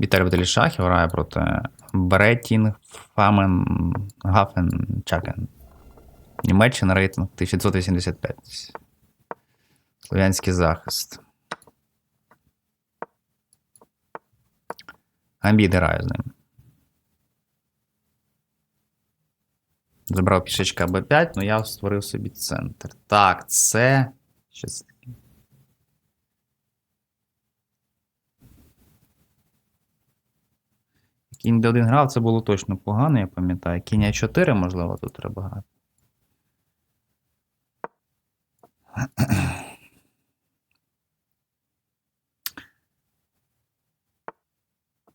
Віталій Віталій Шахів грає проти Бретінг, Фамен, Гафен, Чакен. Німеччина рейтинг 1985. Слов'янський захист. Амбід грає з ним. Забрав пішечка Б5, ну я створив собі центр. Так, це. Що це таке? Кінь Д1 грав, це було точно погано, я пам'ятаю. Кінь А4, можливо, тут треба грати.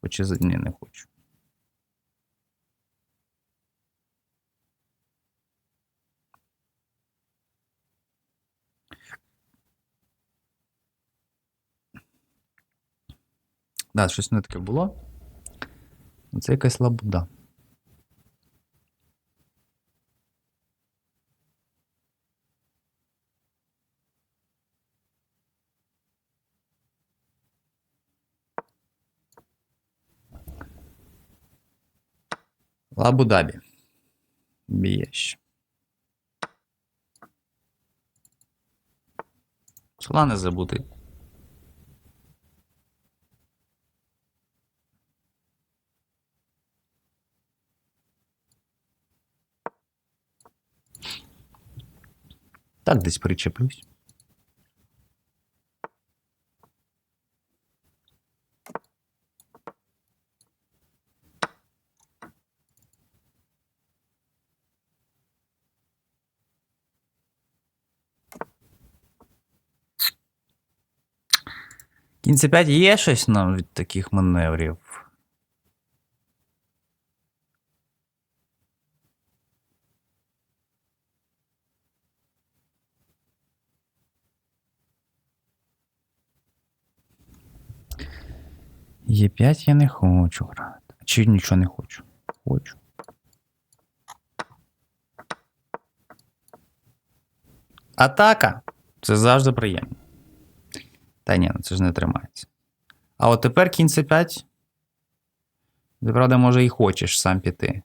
Хоче з- Ні, не хочу. Да, щось не таке було. Це якась лабуда. Лабу-дабі. Б'єш. Села не забути. Так, десь причеплюсь. Кінці 5 є щось нам від таких маневрів. Є5 я не хочу грати. Чи нічого не хочу? Хочу. Атака! Це завжди приємно. Та ні, ну це ж не тримається. А от тепер кінь С5. Ти, правда, може, і хочеш сам піти.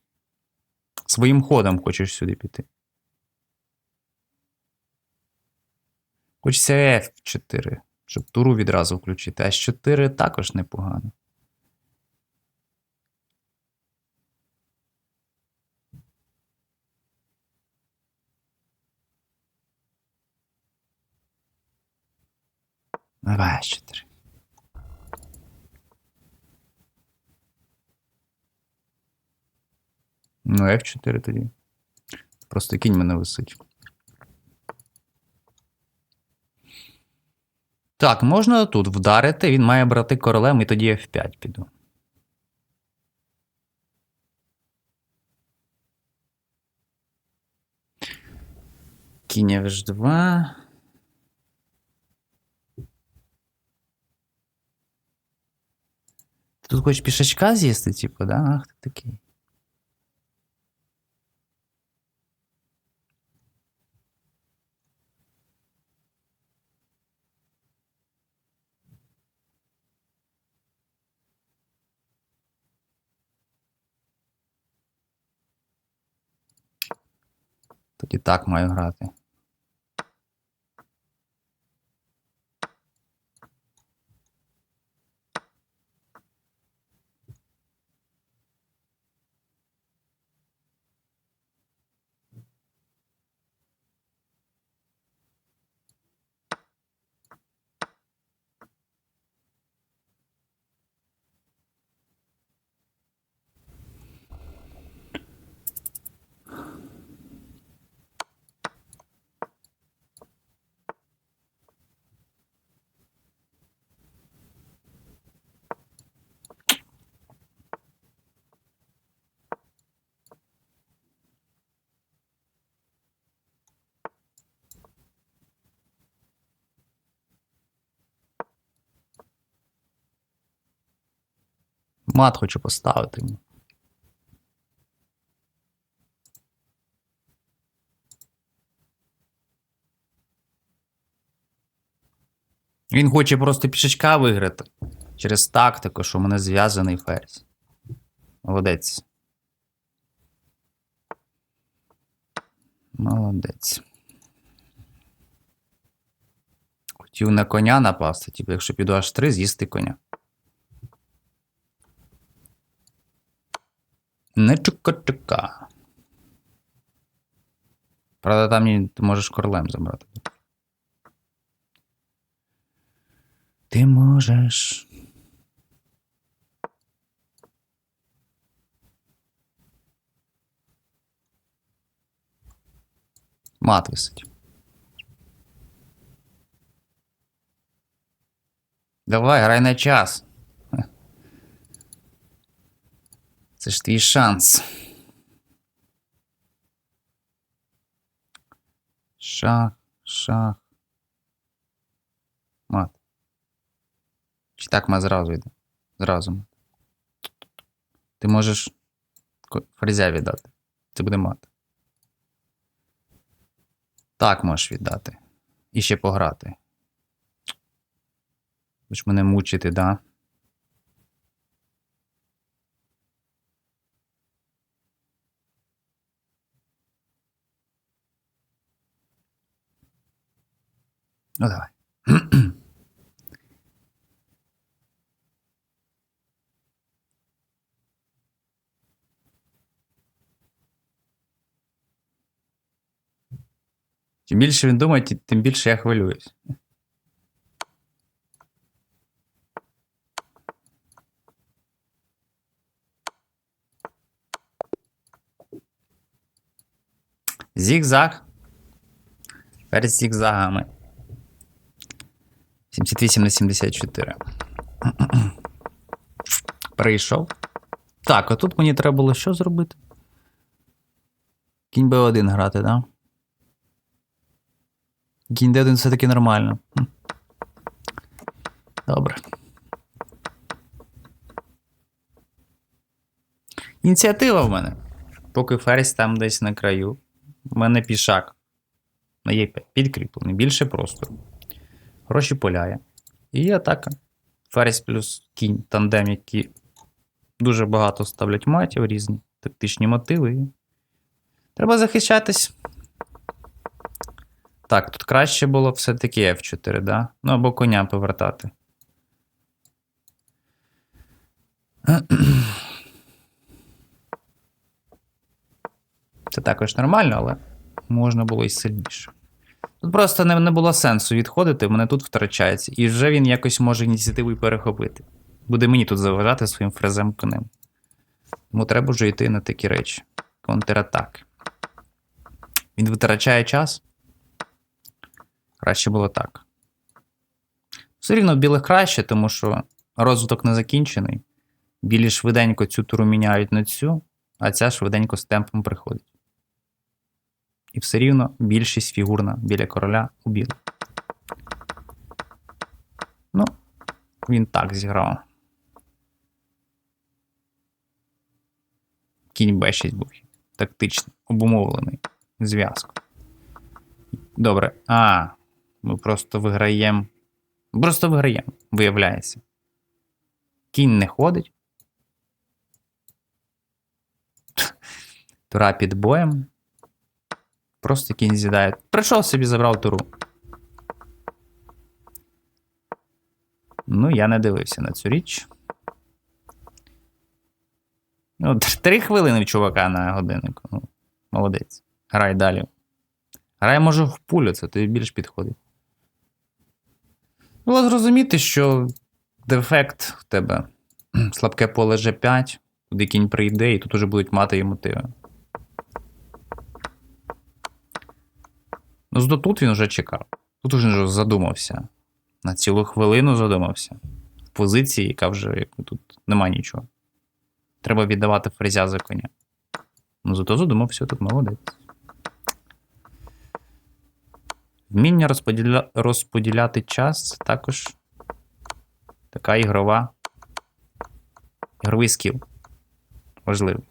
Своїм ходом хочеш сюди піти. Хочеться F4, щоб туру відразу включити. А 4 також непогано. Давай С4. Ну, F4 тоді. Просто кінь мене висить. Так, можна тут вдарити, він має брати королем, і тоді F5 піду. Кінь H2. Тут хочеш пішачка з'їсти, типу, да? Ах ти такий. Тоді так маю грати. Мат хочу поставити. Він хоче просто пішачка виграти. Через тактику, що в мене зв'язаний ферзь. Молодець. Молодець. Хотів на коня напасти, типу, якщо піду аж 3, з'їсти коня. Не чука-чука. Правда, там ти можеш королем забрати. Ти можеш. Мат висить. Давай, грай на час. Це ж твій шанс. Шах, шах. Мат. Чи так мат зразу йде? Зразу мат. Ти можеш фрезя віддати. Це буде мат. Так можеш віддати. І ще пограти. Будеш мене мучити, да? Ну давай. Чим більше він думає, тим більше я хвилююсь. Зігзаг. Перед зігзагами. 78 на 74. Прийшов. Так, а тут мені треба було що зробити? Кінь Б1 грати, да? Кінь Д1 все-таки нормально. Добре. Ініціатива в мене. Поки ферзь там десь на краю. У мене пішак. Е5 підкріплений, більше простору. Гроші поляє. І атака. Ферзь плюс кінь, тандем, які дуже багато ставлять матів, різні тактичні мотиви. Треба захищатись. Так, тут краще було все-таки F4, да? Ну або коня повертати. Це також нормально, але можна було і сильніше. Просто не, не було сенсу відходити, мене тут втрачається, і вже він якось може ініціативу перехопити. Буде мені тут заважати своїм фрезем конем. Тому треба вже йти на такі речі. Контратаки. Він витрачає час. Краще було так. Все рівно в білих краще, тому що розвиток не закінчений. Білі швиденько цю туру міняють на цю, а ця швиденько з темпом приходить. І все рівно більшість фігурна біля короля у білих. Ну, він так зіграв. Кінь Б6 був тактичний, обумовлений зв'язку. Добре. А, ми просто виграємо. Просто виграємо, виявляється. Кінь не ходить. Тура під боєм. Просто кінь з'їдає. Прийшов собі, забрав туру. Ну, я не дивився на цю річ. Ну, три хвилини чувака на годиннику. Ну, молодець. Грай далі. Грай, може, в пулю, це тобі більш підходить. Було зрозуміти, що дефект в тебе слабке поле G5, куди кінь прийде, і тут уже будуть мати і мотиви. Ну, зато тут він вже чекав. Тут вже задумався. На цілу хвилину задумався. В позиції, яка вже тут нема нічого. Треба віддавати фрезя за коня. Ну, зато задумався тут молодець. Вміння розподіля... розподіляти час також така ігрова. Ігровий скіл. Важливий.